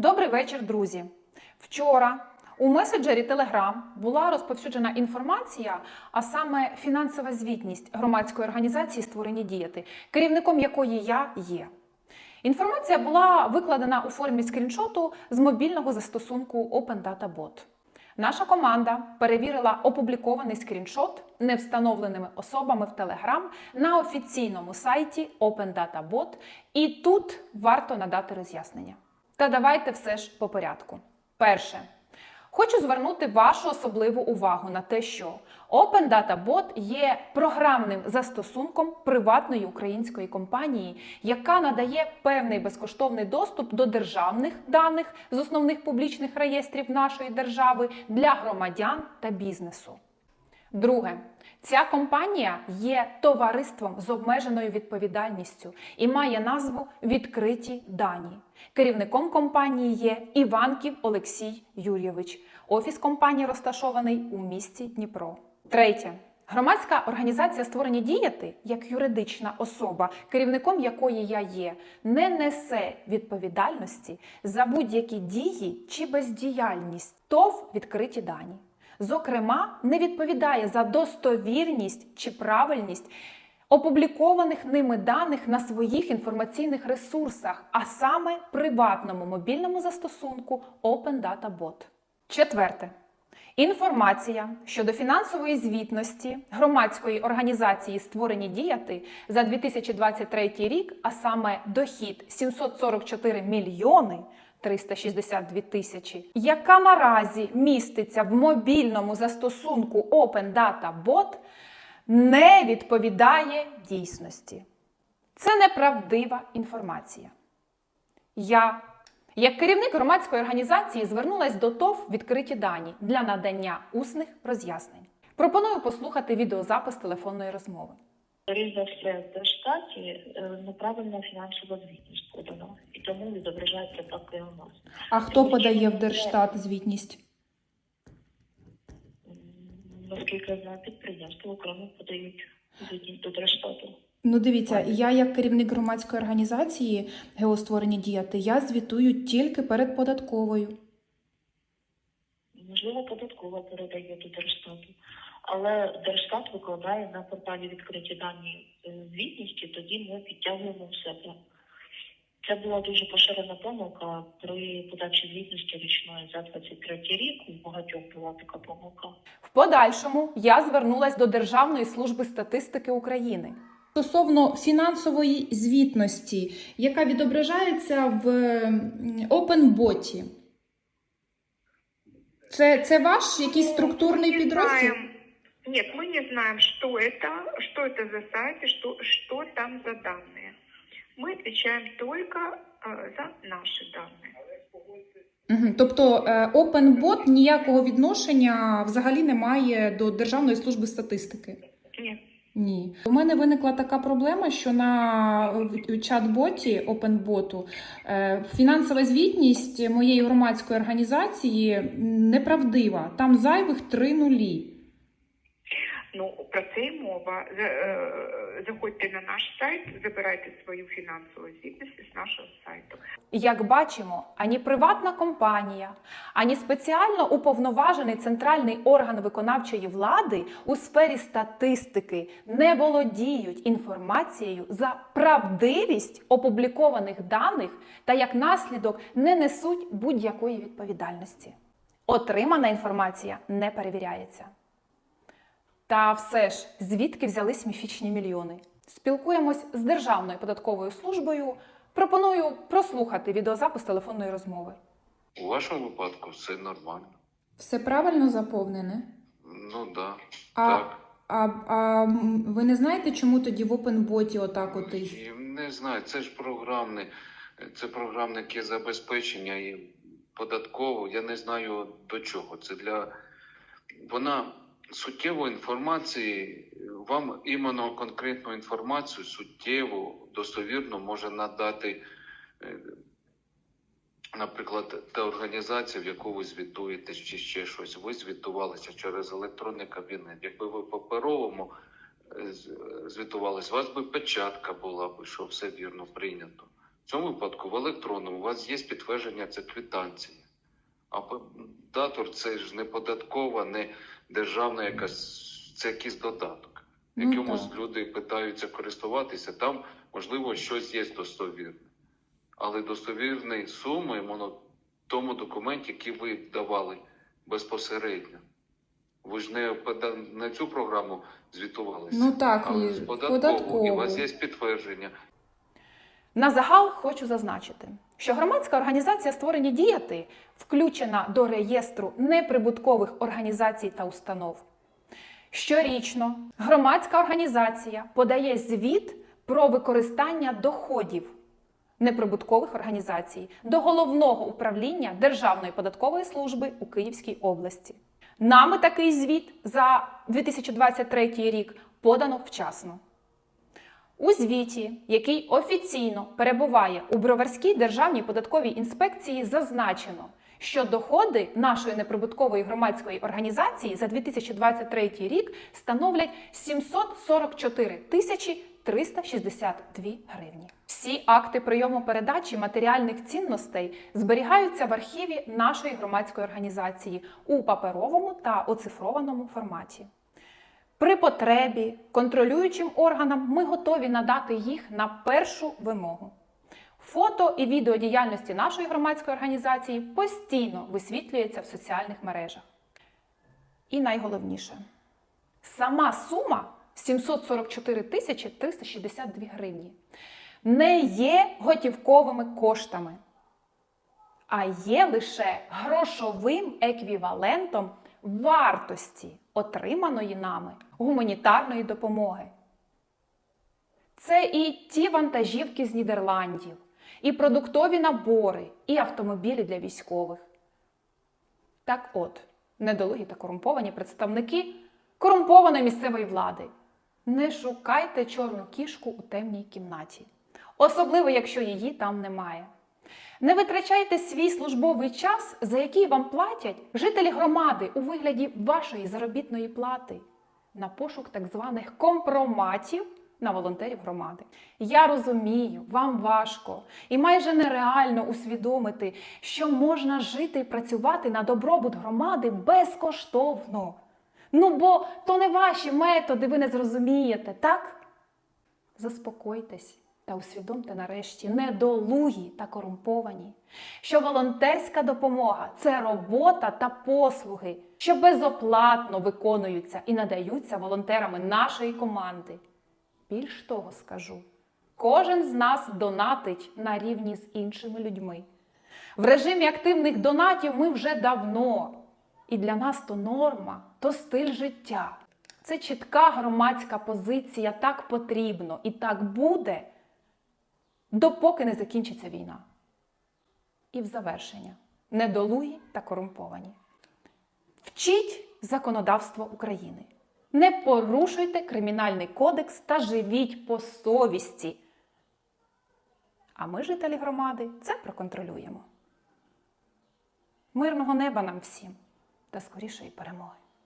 Добрий вечір, друзі. Вчора у меседжері Telegram була розповсюджена інформація, а саме фінансова звітність громадської організації Створені діяти, керівником якої я є. Інформація була викладена у формі скріншоту з мобільного застосунку Open Data Bot. Наша команда перевірила опублікований скріншот невстановленими особами в Telegram на офіційному сайті Open Data Bot, і тут варто надати роз'яснення. Та давайте все ж по порядку. Перше. Хочу звернути вашу особливу увагу на те, що Open Data Bot є програмним застосунком приватної української компанії, яка надає певний безкоштовний доступ до державних даних з основних публічних реєстрів нашої держави для громадян та бізнесу. Друге, ця компанія є товариством з обмеженою відповідальністю і має назву Відкриті дані. Керівником компанії є Іванків Олексій Юрійович. Офіс компанії розташований у місті Дніпро. Третє. Громадська організація створені діяти як юридична особа, керівником якої я є, не несе відповідальності за будь-які дії чи бездіяльність ТОВ відкриті дані. Зокрема, не відповідає за достовірність чи правильність опублікованих ними даних на своїх інформаційних ресурсах, а саме приватному мобільному застосунку Open Data Bot. Четверте. Інформація щодо фінансової звітності громадської організації Створені діяти за 2023 рік, а саме дохід 744 мільйони 362 тисячі, яка наразі міститься в мобільному застосунку Open Data Bot, не відповідає дійсності. Це неправдива інформація. Я, як керівник громадської організації, звернулась до ТОВ відкриті дані для надання усних роз'яснень. Пропоную послухати відеозапис телефонної розмови. Скоріше за все, в Держстаті е, неправильно фінансова звітність подана, і тому відображається так і у нас. А хто подає в Держстат звітність? Наскільки я знаю, підприємства окремо подають звітність до Держстату. Ну, дивіться, я як керівник громадської організації геостворені діяти, я звітую тільки перед податковою. Можливо, податкова передає до Держстату, але Держстат викладає на порталі відкриті дані е, звітності, тоді ми підтягуємо в себе. Це була дуже поширена помилка при подачі звітності річної за 23 рік. У багатьох була така помилка. В подальшому я звернулась до Державної служби статистики України. Стосовно фінансової звітності, яка відображається в OpenBot. Це, це ваш якийсь структурний підрозділ? знаем- Нет, мы не знаем, что это, что это за сайт и что, что там за данные. Мы отвечаем только э, за наши данные. Угу. Тобто е, OpenBot ніякого відношення взагалі не має до Державної служби статистики. Нет. Ні, у мене виникла така проблема, що на в- чат-боті OpenBot е, фінансова звітність моєї громадської організації неправдива. Там зайвих три нулі. Ну, про це й мова. Заходьте на наш сайт, забирайте свою фінансову звітність з нашого сайту. Як бачимо, ані приватна компанія, ані спеціально уповноважений центральний орган виконавчої влади у сфері статистики не володіють інформацією за правдивість опублікованих даних та як наслідок не несуть будь-якої відповідальності. Отримана інформація не перевіряється. Та все ж, звідки взялись міфічні мільйони? Спілкуємось з Державною податковою службою. Пропоную прослухати відеозапис телефонної розмови. У вашому випадку все нормально. Все правильно заповнене? Ну да. А, Так. а, а ви не знаєте, чому тоді в OpenBot отак от Не знаю, це ж програмне, це програмне яке забезпечення і податково. Я не знаю до чого. Це для вона суттєвої інформації, вам іменно конкретну інформацію, суттєву, достовірно може надати. е, Наприклад, та організація, в яку ви звітуєте, чи ще щось, ви звітувалися через електронний кабінет. Якби ви паперовому е, звітувалися, у вас би печатка була б, що все вірно прийнято. В цьому випадку в електронному у вас є підтвердження, це квитанція. А датор це ж не податкова, не державна якась, це якийсь додаток. Ну, Якимось так. люди питаються користуватися, там можливо щось є достовірне. Але достовірної суми воно в тому документі, який ви давали безпосередньо. Ви ж не на цю програму звітувалися. Ну так, а і з. І у вас є підтвердження. На загал хочу зазначити, що громадська організація створені діяти включена до реєстру неприбуткових організацій та установ. Щорічно громадська організація подає звіт про використання доходів неприбуткових організацій до головного управління Державної податкової служби у Київській області. Нами такий звіт за 2023 рік подано вчасно. У звіті, який офіційно перебуває у Броварській державній податковій інспекції, зазначено, що доходи нашої неприбуткової громадської організації за 2023 рік становлять 744 тисячі 362 гривні. Всі акти прийому передачі матеріальних цінностей зберігаються в архіві нашої громадської організації у паперовому та оцифрованому форматі. При потребі контролюючим органам ми готові надати їх на першу вимогу. Фото і відео діяльності нашої громадської організації постійно висвітлюється в соціальних мережах. І найголовніше, сама сума 744 тисячі 362 гривні не є готівковими коштами, а є лише грошовим еквівалентом вартості отриманої нами гуманітарної допомоги. Це і ті вантажівки з Нідерландів, і продуктові набори, і автомобілі для військових. Так от, недолугі та корумповані представники корумпованої місцевої влади. Не шукайте чорну кішку у темній кімнаті, особливо якщо її там немає. Не витрачайте свій службовий час, за який вам платять жителі громади у вигляді вашої заробітної плати на пошук так званих компроматів на волонтерів громади. Я розумію, вам важко і майже нереально усвідомити, що можна жити і працювати на добробут громади безкоштовно. Ну бо то не ваші методи, ви не зрозумієте, так? Заспокойтесь та усвідомте нарешті недолугі та корумповані, що волонтерська допомога це робота та послуги, що безоплатно виконуються і надаються волонтерами нашої команди. Більш того скажу, кожен з нас донатить на рівні з іншими людьми. В режимі активних донатів ми вже давно. І для нас то норма, то стиль життя. Це чітка громадська позиція, так потрібно і так буде, допоки не закінчиться війна. І в завершення недолугі та корумповані. Вчіть законодавство України. Не порушуйте кримінальний кодекс та живіть по совісті. А ми, жителі громади, це проконтролюємо. Мирного неба нам всім та скорішої перемоги.